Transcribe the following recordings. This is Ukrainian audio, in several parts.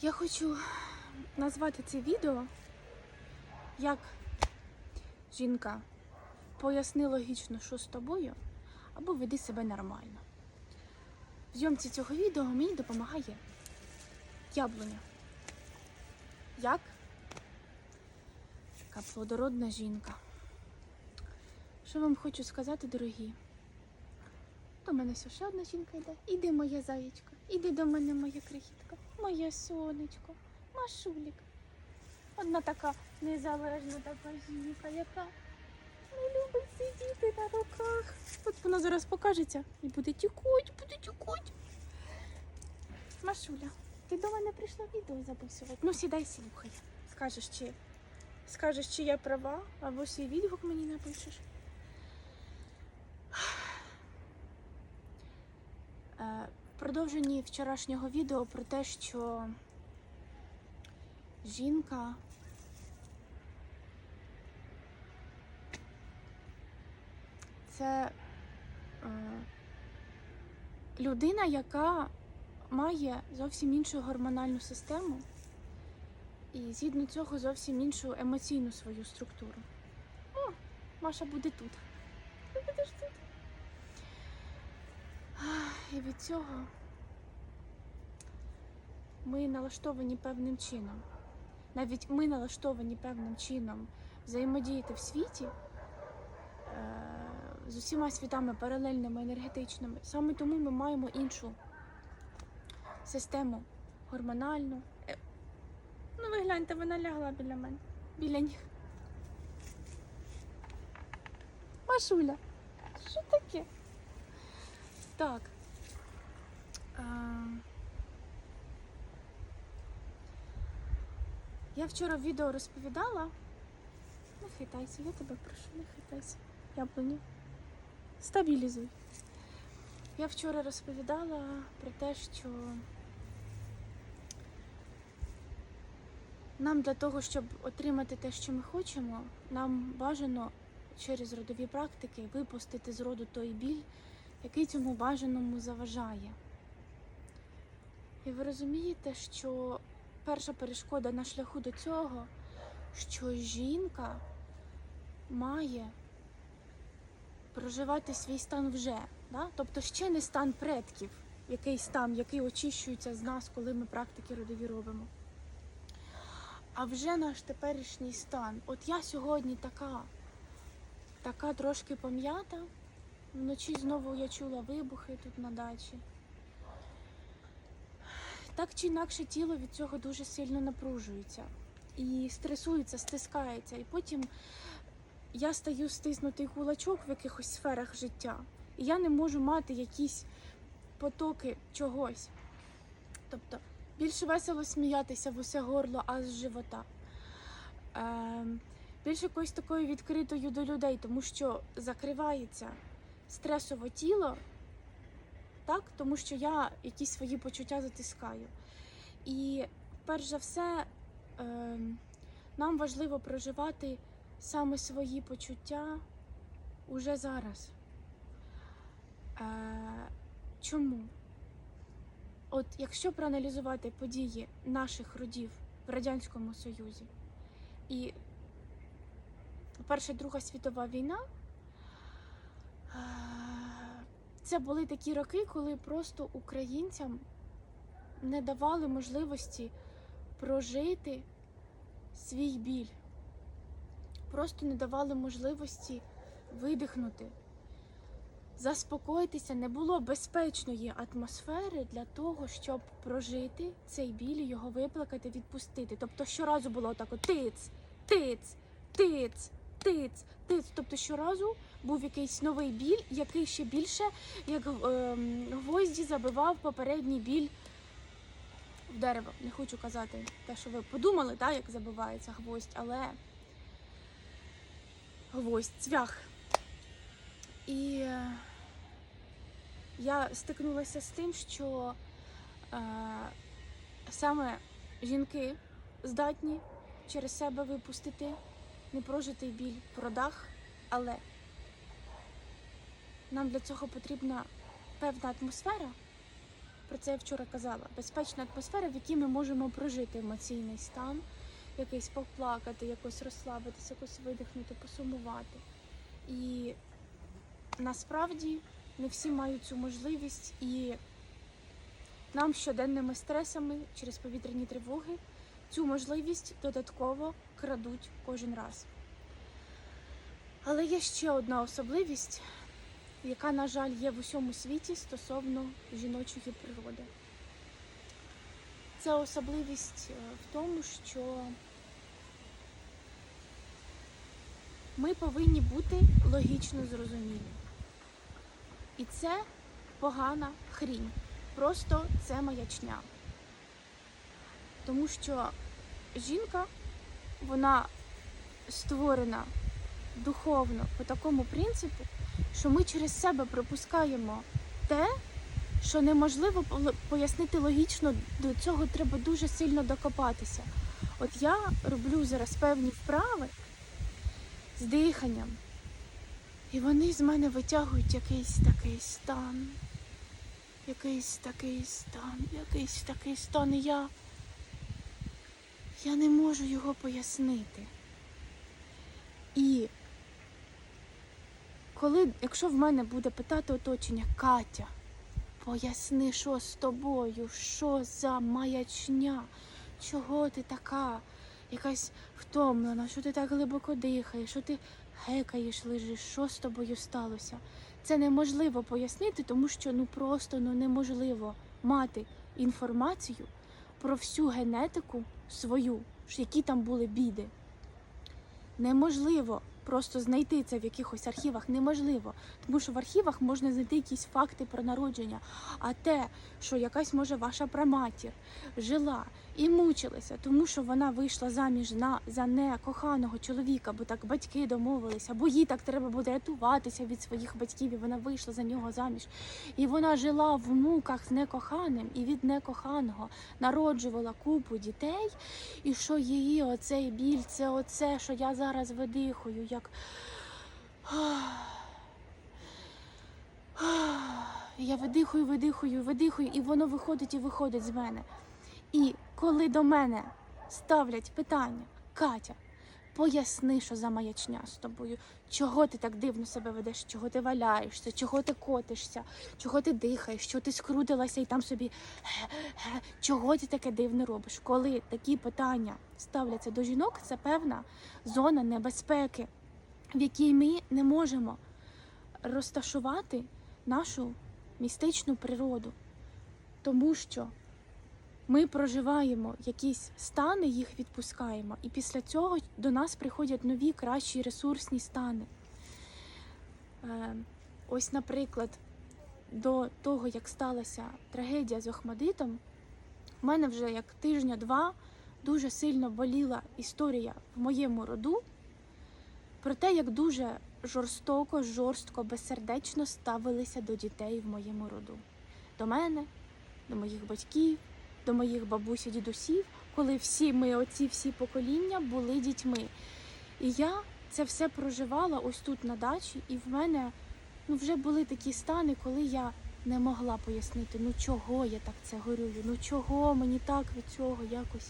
Я хочу назвати це відео як жінка поясни логічно, що з тобою, або веди себе нормально. В зйомці цього відео мені допомагає яблуня. Як? Така плодородна жінка. Що вам хочу сказати, дорогі? До мене все ще одна жінка йде. Іди, моя заєчка, іди до мене, моя крихітка, моє сонечко, Машулік. Одна така незалежна така жінка, яка не любить сидіти на руках. От вона зараз покажеться і буде тікуть, буде тікуть. Машуля, ти до мене прийшла відео записувати. Ну, сідай, слухай. Скажеш, чи, скажеш, чи я права, або свій відгук мені напишеш. Е, В продовженні вчорашнього відео про те, що жінка це е, людина, яка має зовсім іншу гормональну систему і згідно цього зовсім іншу емоційну свою структуру. О, Маша буде тут. Ти будеш тут. І від цього ми налаштовані певним чином. Навіть ми налаштовані певним чином взаємодіяти в світі е, з усіма світами паралельними енергетичними. Саме тому ми маємо іншу систему гормональну. Е, Ну, ви гляньте, вона лягла біля мене. Біля ніг. Машуля, що таке? Так. Я вчора в відео розповідала. Не хитайся, я тебе прошу, не хитайся. Яблуні. Стабілізуй. Я вчора розповідала про те, що нам для того, щоб отримати те, що ми хочемо, нам бажано через родові практики випустити з роду той біль, який цьому бажаному заважає. І ви розумієте, що перша перешкода на шляху до цього, що жінка має проживати свій стан вже, да? тобто ще не стан предків, який стан, який очищується з нас, коли ми практики родові робимо. А вже наш теперішній стан. От я сьогодні така, така трошки пом'ята. Вночі знову я чула вибухи тут на дачі. Так чи інакше тіло від цього дуже сильно напружується і стресується, стискається. І потім я стаю стиснутий кулачок в якихось сферах життя, і я не можу мати якісь потоки чогось. Тобто більше весело сміятися в усе горло, а з живота. Е, більш якоюсь такою відкритою до людей, тому що закривається стресове тіло, так? тому що я якісь свої почуття затискаю. І перш за все, е, нам важливо проживати саме свої почуття уже зараз. Е, чому? От якщо проаналізувати події наших родів в Радянському Союзі і Перша Друга світова війна, е, це були такі роки, коли просто українцям не давали можливості прожити свій біль, просто не давали можливості видихнути заспокоїтися, не було безпечної атмосфери для того, щоб прожити цей біль, його виплакати, відпустити. Тобто щоразу було так от тиц, тиц, тиц, тиц, тиц. Тобто щоразу був якийсь новий біль, який ще більше, як ем, гвозді, забивав попередній біль в дерево. Не хочу казати те, що ви подумали, так, як забивається гвоздь, але гвоздь, цвях. І е, я стикнулася з тим, що е, саме жінки здатні через себе випустити непрожитий біль в родах, але нам для цього потрібна певна атмосфера, про це я вчора казала. Безпечна атмосфера, в якій ми можемо прожити емоційний стан, якийсь поплакати, якось розслабитися, якось видихнути, посумувати. І насправді не всі мають цю можливість, і нам щоденними стресами через повітряні тривоги цю можливість додатково крадуть кожен раз. Але є ще одна особливість, яка, на жаль, є в усьому світі стосовно жіночої природи. Це особливість е, в тому, що ми повинні бути логічно зрозумілі. І це погана хрінь. Просто це маячня. Тому що жінка, вона створена духовно по такому принципу, що ми через себе пропускаємо те, що неможливо пояснити логічно, до цього треба дуже сильно докопатися. От я роблю зараз певні вправи з диханням, і вони з мене витягують якийсь такий стан, якийсь такий стан, якийсь такий стан. І я, я не можу його пояснити. І коли, якщо в мене буде питати оточення, Катя, поясни, що з тобою, що за маячня, чого ти така, якась втомлена, що ти так глибоко дихаєш, що ти гекаєш, лежиш, що з тобою сталося. Це неможливо пояснити, тому що ну просто ну неможливо мати інформацію про всю генетику свою, які там були біди. Неможливо просто знайти це в якихось архівах, неможливо, тому що в архівах можна знайти якісь факти про народження. А те, що якась може ваша праматір жила і мучилася, тому що вона вийшла заміж на за некоханого чоловіка, бо так батьки домовилися, бо їй так треба буде рятуватися від своїх батьків, і вона вийшла за нього заміж. І вона жила в муках з некоханим і від некоханого народжувала купу дітей, і що її оцей біль, це оце, що я зараз видихую, як. Я видихую, видихую, видихую, і воно виходить і виходить з мене. І коли до мене ставлять питання, Катя, поясни, що за маячня з тобою, чого ти так дивно себе ведеш, чого ти валяєшся, чого ти котишся, чого ти дихаєш, що ти скрутилася і там собі чого ти таке дивне робиш? Коли такі питання ставляться до жінок, це певна зона небезпеки, в якій ми не можемо розташувати нашу містичну природу, тому що ми проживаємо якісь стани, їх відпускаємо, і після цього до нас приходять нові, кращі ресурсні стани. Е, ось, наприклад, до того, як сталася трагедія з Охмадитом, в мене вже як тижня-два дуже сильно боліла історія в моєму роду про те, як дуже жорстоко, жорстко, безсердечно ставилися до дітей в моєму роду. До мене, до моїх батьків, до моїх бабусь і дідусів, коли всі ми, оці всі покоління, були дітьми. І я це все проживала ось тут на дачі, і в мене ну, вже були такі стани, коли я не могла пояснити, ну чого я так це горюю, ну чого мені так від цього якось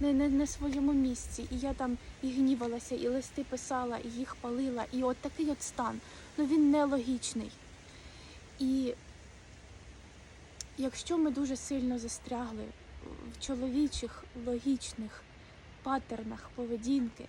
не, не, не своєму місці. І я там і гнівалася, і листи писала, і їх палила. І от такий от стан. Ну він нелогічний. І якщо ми дуже сильно застрягли в чоловічих логічних паттернах поведінки,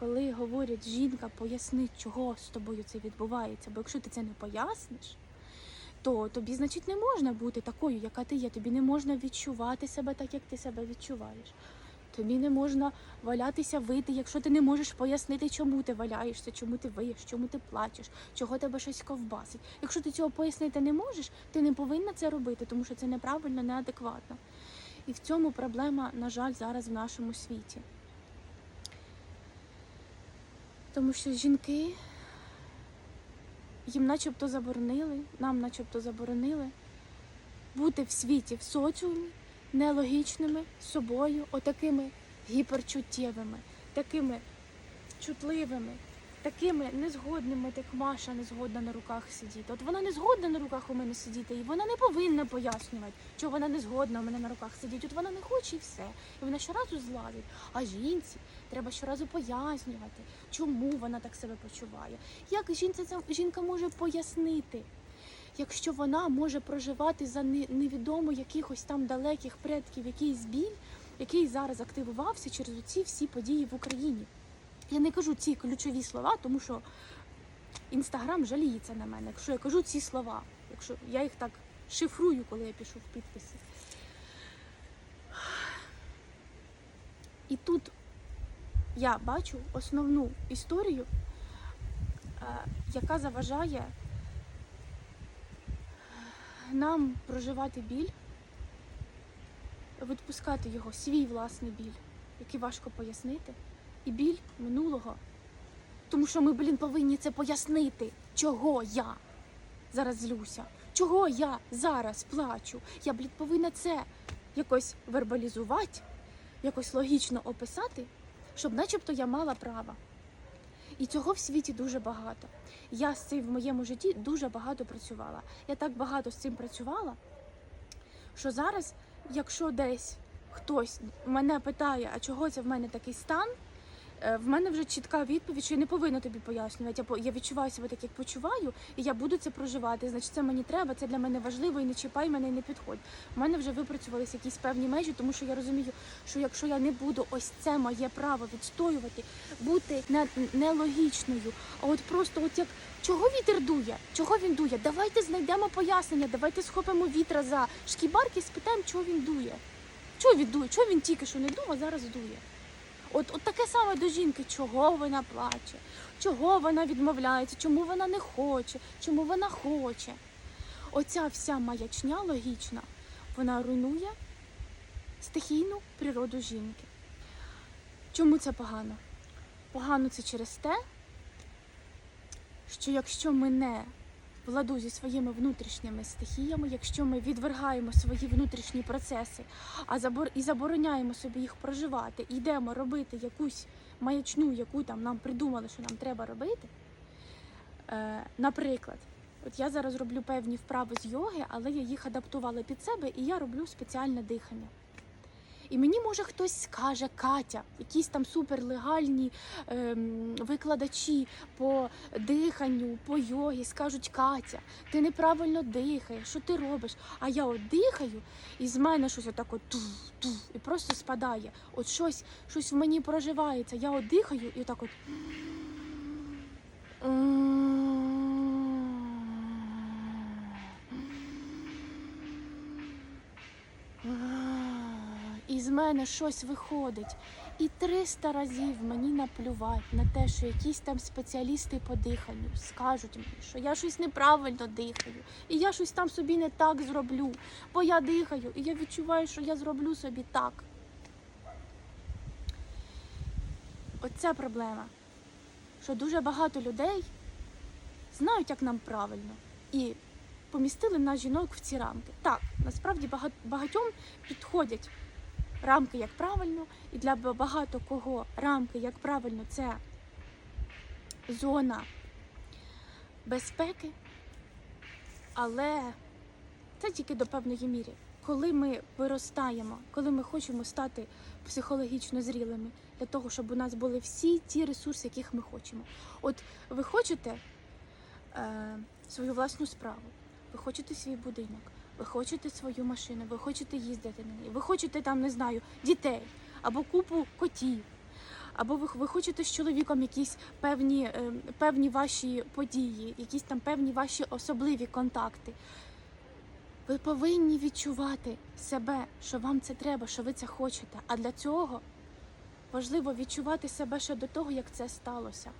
коли говорять жінка, поясни, чого з тобою це відбувається, бо якщо ти це не поясниш, то тобі, значить, не можна бути такою, яка ти є. Тобі не можна відчувати себе так, як ти себе відчуваєш. Тобі не можна валятися, вийти, якщо ти не можеш пояснити, чому ти валяєшся, чому ти виєш, чому ти плачеш, чого тебе щось ковбасить. Якщо ти цього пояснити не можеш, ти не повинна це робити, тому що це неправильно, неадекватно. І в цьому проблема, на жаль, зараз в нашому світі. Тому що жінки їм начебто заборонили, нам начебто заборонили бути в світі, в соціумі нелогічними собою, отакими гіперчуттєвими, такими чутливими, такими незгодними, як Маша не згодна на руках сидіти. От вона не згодна на руках у мене сидіти, і вона не повинна пояснювати, що вона не згодна у мене на руках сидіти. От вона не хоче і все. І вона щоразу злазить. А жінці треба щоразу пояснювати, чому вона так себе почуває. Як це жінка може пояснити? Якщо вона може проживати за не- невідомо якихось там далеких предків якийсь біль, який зараз активувався через ці всі події в Україні. Я не кажу ці ключові слова, тому що інстаграм жаліється на мене, якщо я кажу ці слова, якщо я їх так шифрую, коли я пишу в підписи. І тут я бачу основну історію, е, яка заважає нам проживати біль, відпускати його, свій власний біль, який важко пояснити, і біль минулого. Тому що ми, блін, повинні це пояснити, чого я зараз злюся, чого я зараз плачу. Я, блін, повинна це якось вербалізувати, якось логічно описати, щоб начебто я мала право. І цього в світі дуже багато. Я з цим в моєму житті дуже багато працювала. Я так багато з цим працювала, що зараз, якщо десь хтось мене питає, а чого це в мене такий стан, в мене вже чітка відповідь, що я не повинна тобі пояснювати. Я, відчуваю себе так, як почуваю, і я буду це проживати. Значить, це мені треба, це для мене важливо, і не чіпай мене, і не підходь. У мене вже випрацювалися якісь певні межі, тому що я розумію, що якщо я не буду ось це моє право відстоювати, бути не, нелогічною, а от просто от як чого вітер дує? Чого він дує? Давайте знайдемо пояснення, давайте схопимо вітра за шкібарки, і спитаємо, чого він дує. Чого він дує? Чого він тільки що не дув, а зараз дує? От, от таке саме до жінки, чого вона плаче, чого вона відмовляється, чому вона не хоче, чому вона хоче. Оця вся маячня логічна, вона руйнує стихійну природу жінки. Чому це погано? Погано це через те, що якщо ми не в ладу зі своїми внутрішніми стихіями, якщо ми відвергаємо свої внутрішні процеси, а забор і забороняємо собі їх проживати, йдемо робити якусь маячну, яку там нам придумали, що нам треба робити. Е, наприклад, от я зараз роблю певні вправи з йоги, але я їх адаптувала під себе, і я роблю спеціальне дихання. І мені може хтось скаже, Катя, якісь там суперлегальні ем, викладачі по диханню, по йогі, скажуть, Катя, ти неправильно дихаєш, що ти робиш? А я от дихаю, і з мене щось отак от туф, туф, і просто спадає. От щось, щось в мені проживається. Я от дихаю і отак от. І з мене щось виходить. І 300 разів мені наплювати на те, що якісь там спеціалісти по диханню скажуть мені, що я щось неправильно дихаю, і я щось там собі не так зроблю, бо я дихаю, і я відчуваю, що я зроблю собі так. Оця проблема, що дуже багато людей знають, як нам правильно, і помістили нас жінок в ці рамки. Так, насправді багатьом підходять рамки як правильно, і для багато кого рамки як правильно це зона безпеки, але це тільки до певної міри. Коли ми виростаємо, коли ми хочемо стати психологічно зрілими для того, щоб у нас були всі ті ресурси, яких ми хочемо. От ви хочете е, свою власну справу, ви хочете свій будинок, ви хочете свою машину, ви хочете їздити на ній, ви хочете там, не знаю, дітей або купу котів. Або ви, ви хочете з чоловіком якісь певні, е, певні ваші події, якісь там певні ваші особливі контакти. Ви повинні відчувати себе, що вам це треба, що ви це хочете. А для цього важливо відчувати себе ще до того, як це сталося.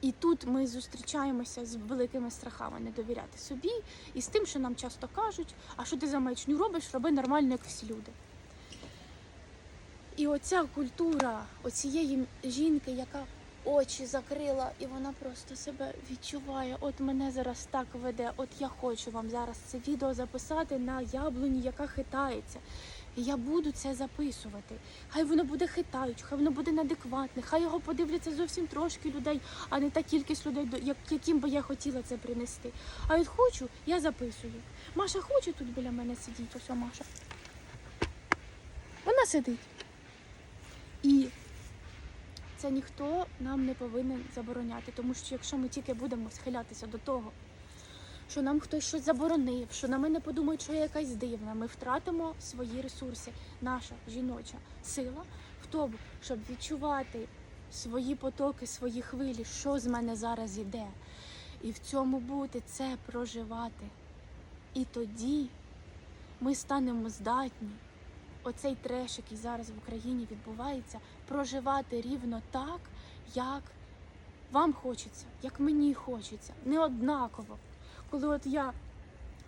І тут ми зустрічаємося з великими страхами не довіряти собі і з тим, що нам часто кажуть, а що ти за маячню робиш, роби нормально, як всі люди. І оця культура оцієї жінки, яка очі закрила, і вона просто себе відчуває. От мене зараз так веде. От я хочу вам зараз це відео записати на яблуні, яка хитається. І я буду це записувати. Хай воно буде хитаюче, хай воно буде неадекватне, хай його подивляться зовсім трошки людей, а не та кількість людей, яким би я хотіла це принести. А от хочу, я записую. Маша хоче тут біля мене сидіти, ось Маша. Вона сидить. І це ніхто нам не повинен забороняти, тому що якщо ми тільки будемо схилятися до того, що нам хтось щось заборонив, що на мене подумають, що я якась дивна, ми втратимо свої ресурси. Наша жіноча сила в тому, щоб відчувати свої потоки, свої хвилі, що з мене зараз іде. І в цьому бути це проживати. І тоді ми станемо здатні оцей треш, який зараз в Україні відбувається, проживати рівно так, як вам хочеться, як мені хочеться, не однаково. Коли от я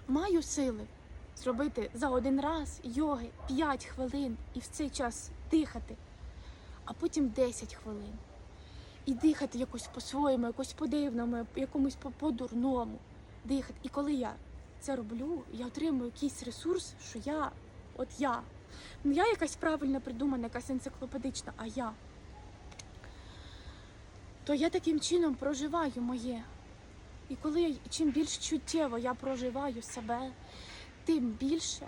маю сили зробити за один раз йоги 5 хвилин і в цей час дихати, а потім 10 хвилин. І дихати якось по-своєму, якось по-дивному, якомусь по- по-дурному. Дихати. І коли я це роблю, я отримую якийсь ресурс, що я, от я. Не я якась правильно придумана, якась енциклопедична, а я. То я таким чином проживаю моє. І коли я, чим більш чуттєво я проживаю себе, тим більше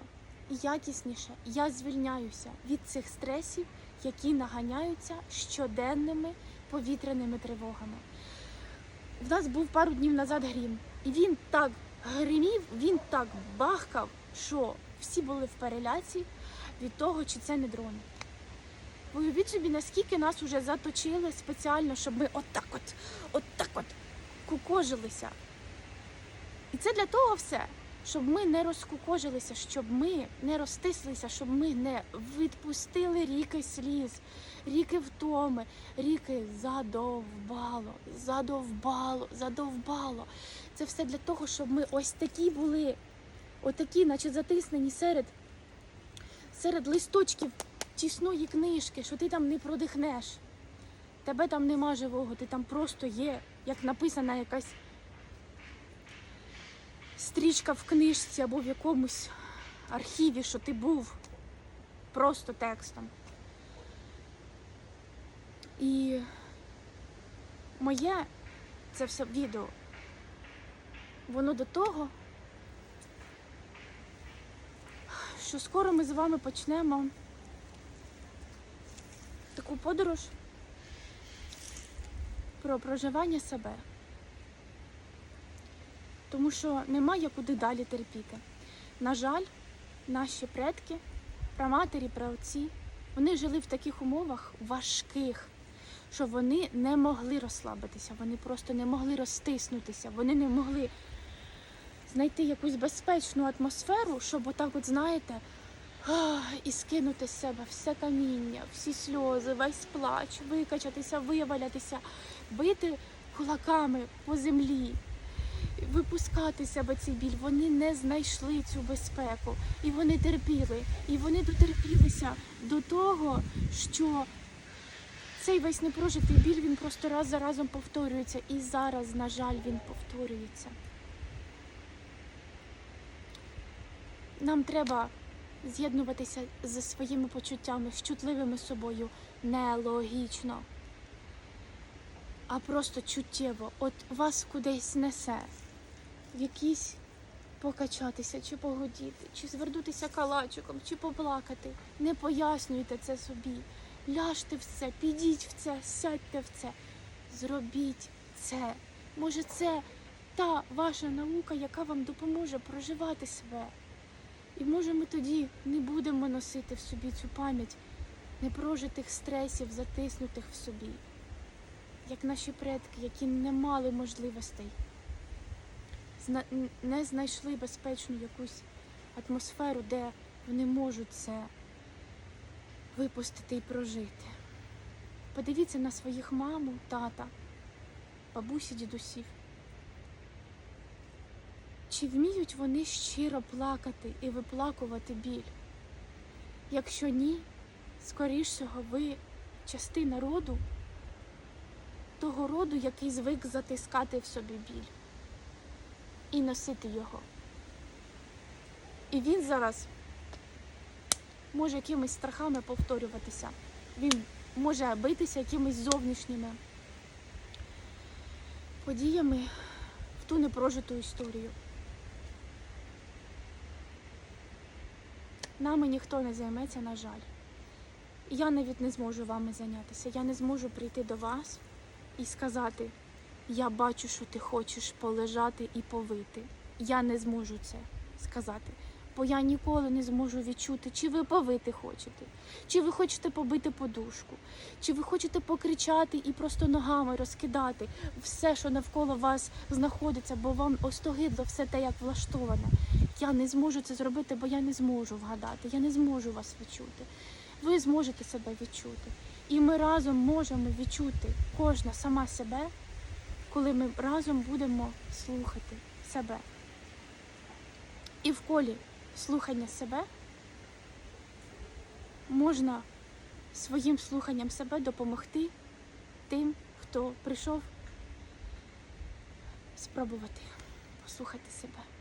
і якісніше я звільняюся від цих стресів, які наганяються щоденними повітряними тривогами. В нас був пару днів назад грім, і він так гримів, він так бахкав, що всі були в переляці від того, чи це не дрони. Ви уявіть собі, наскільки нас уже заточили спеціально, щоб ми отак от, отак от кукожилися. І це для того все, щоб ми не розкукожилися, щоб ми не розтислися, щоб ми не відпустили ріки сліз, ріки втоми, ріки задовбало, задовбало, задовбало. Це все для того, щоб ми ось такі були, отакі, наче затиснені серед, серед листочків тісної книжки, що ти там не продихнеш. Тебе там нема живого, ти там просто є, як написана якась стрічка в книжці або в якомусь архіві, що ти був просто текстом. І моє це все відео, воно до того, що скоро ми з вами почнемо таку подорож про проживання себе. Тому що немає куди далі терпіти. На жаль, наші предки, праматері, праотці, вони жили в таких умовах важких, що вони не могли розслабитися, вони просто не могли розтиснутися, вони не могли знайти якусь безпечну атмосферу, щоб отак, от знаєте, і скинути з себе все каміння, всі сльози, весь плач, викачатися, вивалятися, бити кулаками по землі, випускати себе цей біль. Вони не знайшли цю безпеку. І вони терпіли. І вони дотерпілися до того, що цей весь непрожитий біль він просто раз за разом повторюється. І зараз, на жаль, він повторюється. Нам треба з'єднуватися зі своїми почуттями, з чутливими собою нелогічно, а просто чуттєво. От вас кудись несе, в якісь покачатися, чи погодіти, чи звернутися калачиком, чи поплакати. Не пояснюйте це собі. Ляжте в це, підіть в це, сядьте в це, зробіть це. Може, це та ваша наука, яка вам допоможе проживати себе. І може ми тоді не будемо носити в собі цю пам'ять непрожитих стресів, затиснутих в собі, як наші предки, які не мали можливостей, не знайшли безпечну якусь атмосферу, де вони можуть це випустити і прожити. Подивіться на своїх маму, тата, бабусі, дідусів. Чи вміють вони щиро плакати і виплакувати біль? Якщо ні, скоріш всього, ви частина роду, того роду, який звик затискати в собі біль і носити його. І він зараз може якимись страхами повторюватися. Він може битися якимись зовнішніми подіями в ту непрожиту історію. Нами ніхто не займеться, на жаль. Я навіть не зможу вами зайнятися. Я не зможу прийти до вас і сказати: я бачу, що ти хочеш полежати і повити. Я не зможу це сказати, бо я ніколи не зможу відчути, чи ви повити хочете, чи ви хочете побити подушку, чи ви хочете покричати і просто ногами розкидати все, що навколо вас знаходиться, бо вам остогидло все те, як влаштоване. Я не зможу це зробити, бо я не зможу вгадати, я не зможу вас відчути. Ви зможете себе відчути. І ми разом можемо відчути кожна сама себе, коли ми разом будемо слухати себе. І в колі слухання себе можна своїм слуханням себе допомогти тим, хто прийшов спробувати послухати себе.